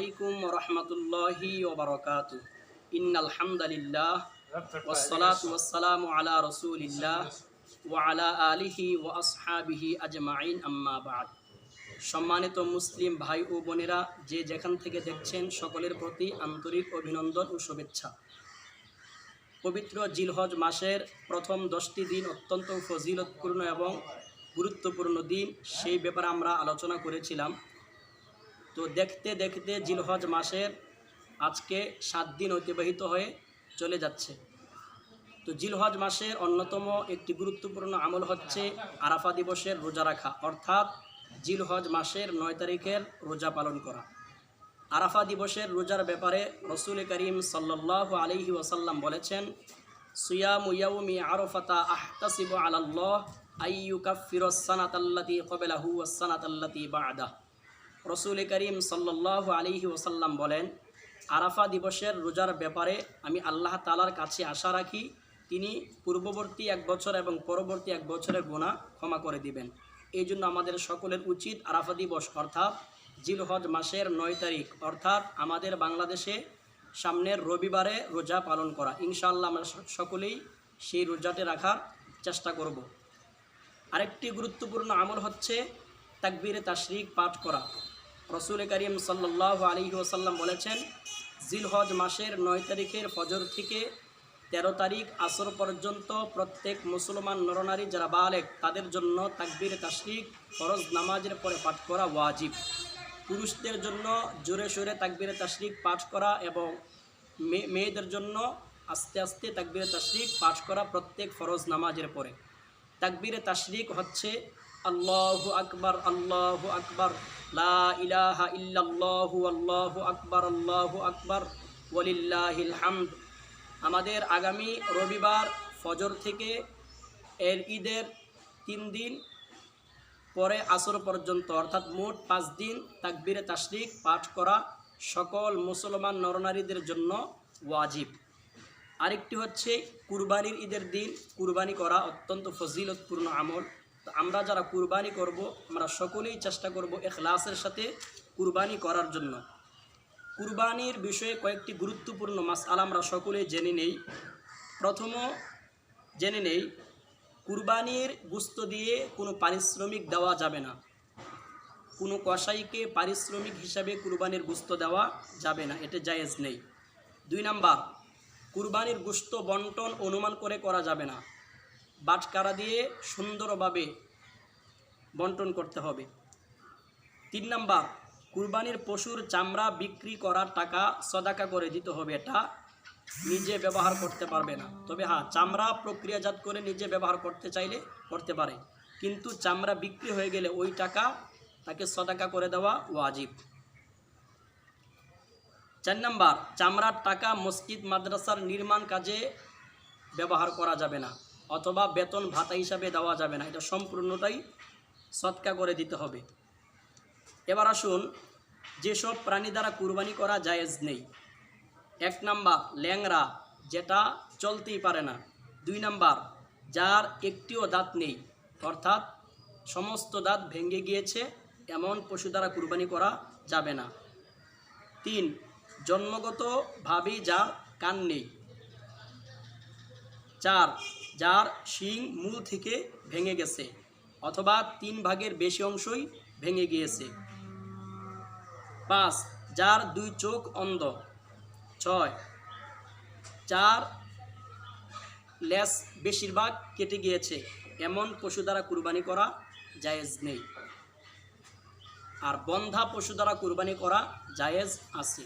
আলাইকুম রহমতুল্লাহি ওবরকাত ইন্নাল হামদালিল্লাহ ওয়াসসালাতু ওয়াসসালামু আলা রাসূলিল্লাহ ওয়া আলা আলিহি ওয়া আসহাবিহি আজমাইন, আম্মা বাদ। সম্মানিত মুসলিম ভাই ও বোনেরা, যে যেখান থেকে দেখছেন, সকলের প্রতি আন্তরিক অভিনন্দন ও শুভেচ্ছা। পবিত্র জিলহজ মাসের প্রথম দশটি দিন অত্যন্ত ফজিলতপূর্ণ এবং গুরুত্বপূর্ণ দিন। সেই ব্যাপারে আমরা আলোচনা করেছিলাম। তো দেখতে দেখতে জিলহজ মাসের আজকে সাত দিন অতিবাহিত হয়ে চলে যাচ্ছে। তো জিলহজ মাসের অন্যতম একটি গুরুত্বপূর্ণ আমল হচ্ছে আরাফা দিবসের রোজা রাখা, অর্থাৎ জিলহজ মাসের নয় তারিখের রোজা পালন করা। আরাফা দিবসের রোজার ব্যাপারে রসুল করিম সাল্লাহ আলহি ওসাল্লাম বলেছেন, সুয়াম ইয়াউমি আরফাতা আহতাসিব আলাল্লাহ আইয়ু কাফির সানাতাল্লাতি কবেলাহু সানাতাল্লাতি বাদা রসুল করিম সাল্লাহ আলিহি ওসাল্লাম বলেন, আরাফা দিবসের রোজার ব্যাপারে আমি আল্লাহ তালার কাছে আশা রাখি, তিনি পূর্ববর্তী এক বছর এবং পরবর্তী এক বছরের গোনা ক্ষমা করে দিবেন। এই জন্য আমাদের সকলের উচিত আরাফা দিবস, অর্থাৎ জিলহজ মাসের নয় তারিখ, অর্থাৎ আমাদের বাংলাদেশে সামনের রবিবারে রোজা পালন করা। ইনশাআল্লাহ আমরা সকলেই সেই রোজাটি রাখার চেষ্টা করব। আরেকটি গুরুত্বপূর্ণ আমল হচ্ছে তাকবীরে তাশরিক পাঠ করা। রসুল করিম সাল্লাহ আলী ওসাল্লাম বলেছেন, জিলহজ মাসের নয় তারিখের ফজর থেকে তেরো তারিখ আসর পর্যন্ত প্রত্যেক মুসলমান নরনারী যারা বালেক, তাদের জন্য তাকবীরে, তাশরিক, ফরজ নামাজের পরে পাঠ করা ওয়াজিব। পুরুষদের জন্য জোরে সোরে তাকবীরে, তাশরিক পাঠ করা এবং মেয়েদের জন্য আস্তে আস্তে তাকবীরে, তাশরিক পাঠ করা প্রত্যেক ফরজ নামাজের পরে। তাকবীরে, তাশরিক হচ্ছে আল্লাহু আকবার আল্লাহু আকবার, লা ইলাহা ইল্লাল্লাহু, আল্লাহু আকবার আল্লাহু আকবার, ওয়ালিল্লাহিল হামদ। আমাদের আগামী রবিবার ফজর থেকে এর ঈদের তিন দিন পরে আসর পর্যন্ত, অর্থাৎ মোট পাঁচ দিন তাকবিরে তাশরিক পাঠ করা সকল মুসলমান নরনারীদের জন্য ওয়াজিব। আরেকটি হচ্ছে কুরবানির ঈদের দিন। কুরবানি করা অত্যন্ত ফজিলতপূর্ণ আমল। আমরা যারা কুরবানি করব, আমরা সকলেই চেষ্টা করব এখলাসের সাথে কুরবানি করার জন্য। কুরবানির বিষয়ে কয়েকটি গুরুত্বপূর্ণ মাসআলা আমরা সকলেই জেনে নেই। প্রথম জেনে নেই, কুরবানির গুস্ত দিয়ে কোনো পারিশ্রমিক দেওয়া যাবে না। কোনো কসাইকে পারিশ্রমিক হিসাবে কুরবানির গুস্ত দেওয়া যাবে না, এটা জায়েজ নেই। দুই নাম্বার, কুরবানির গুস্ত বন্টন অনুমান করে করা যাবে না। বাটকারা দিয়ে সুন্দরভাবে বন্টন করতে হবে। তিন নাম্বার, কুরবানির পশুর চামড়া বিক্রি করার টাকা সদাকা করে দিতে হবে। এটা নিজে ব্যবহার করতে পারবে না। তবে হ্যাঁ চামড়া প্রক্রিয়াজাত করে নিজে ব্যবহার করতে চাইলে করতে পারে। কিন্তু চামড়া বিক্রি হয়ে গেলে ওই টাকা তাকে সদাকা করে দেওয়া ওয়াজিব। চার নাম্বার, চামড়ার টাকা মসজিদ, মাদ্রাসার নির্মাণ কাজে ব্যবহার করা যাবে না। অথবা বেতন ভাতা হিসাবে দেওয়া যাবে না। এটা সম্পূর্ণটাই সৎকা করে দিতে হবে। এবার আসুন, যেসব প্রাণী দ্বারা কুরবানি করা জায়েজ নেই। এক নাম্বার ল্যাংরা যেটা চলতেই পারে না। দুই নাম্বার, যার একটিও দাঁত নেই, অর্থাৎ সমস্ত দাঁত ভেঙে গিয়েছে, এমন পশু দ্বারা কুরবানি করা যাবে না। তিন, জন্মগতভাবেই যার কান নেই। চার যার শিং মূল থেকে ভেঙে গেছে অথবা তিন ভাগের বেশি অংশই ভেঙে গিয়েছে। পাঁচ, যার দুই চোখ অন্ধ। ছয় চার লেস বেশিরভাগ কেটে গিয়েছে, এমন পশু দ্বারা কুরবানি করা জায়েজ নেই। আর বন্ধা পশু দ্বারা কুরবানি করা জায়েজ আছে।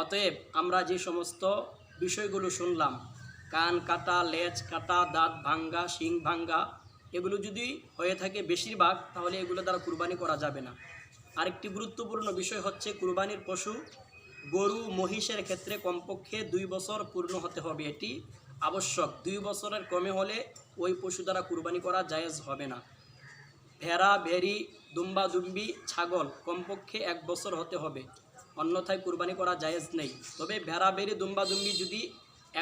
অতএব আমরা যে সমস্ত বিষয়গুলো শুনলাম কান কাটা, লেজ কাটা, দাঁত ভাঙ্গা, শিং ভাঙ্গা, এগুলো যদি হয়ে থাকে বেশিরভাগ, তাহলে এগুলো দ্বারা কুরবানি করা যাবে না। আরেকটি গুরুত্বপূর্ণ বিষয় হচ্ছে, কুরবানির পশু গরু মহিষের ক্ষেত্রে কমপক্ষে দুই বছর পূর্ণ হতে হবে। এটি আবশ্যক। দুই বছরের কমে হলে ওই পশু দ্বারা কুরবানি করা জায়েজ হবে না। ভেড়া, ভেড়ি, দুম্বা, দুম্বি, ছাগল কমপক্ষে এক বছর হতে হবে। অন্যথায় কুরবানি করা জায়েজ নেই। তবে ভেড়া, ভেড়ি, দুম্বা, দুম্বি যদি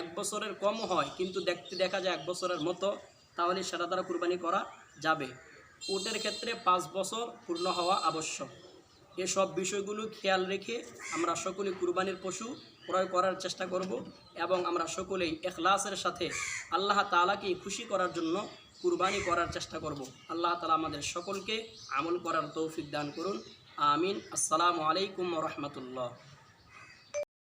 এক বছরের কম হয়, কিন্তু দেখতে দেখা যায় এক বছরের মতো, তাহলে সেটা দ্বারা কুরবানি করা যাবে। উটের ক্ষেত্রে পাঁচ বছর পূর্ণ হওয়া আবশ্যক। এসব বিষয়গুলো খেয়াল রেখে আমরা সকলে কুরবানির পশু ক্রয় করার চেষ্টা করব এবং আমরা সকলেই এখলাসের সাথে আল্লাহ তালাকে খুশি করার জন্য কুরবানি করার চেষ্টা করব। আল্লাহ তালা আমাদের সকলকে আমল করার তৌফিক দান করুন। আমিন। আসসালামু আলাইকুম রহমতুল্লাহ।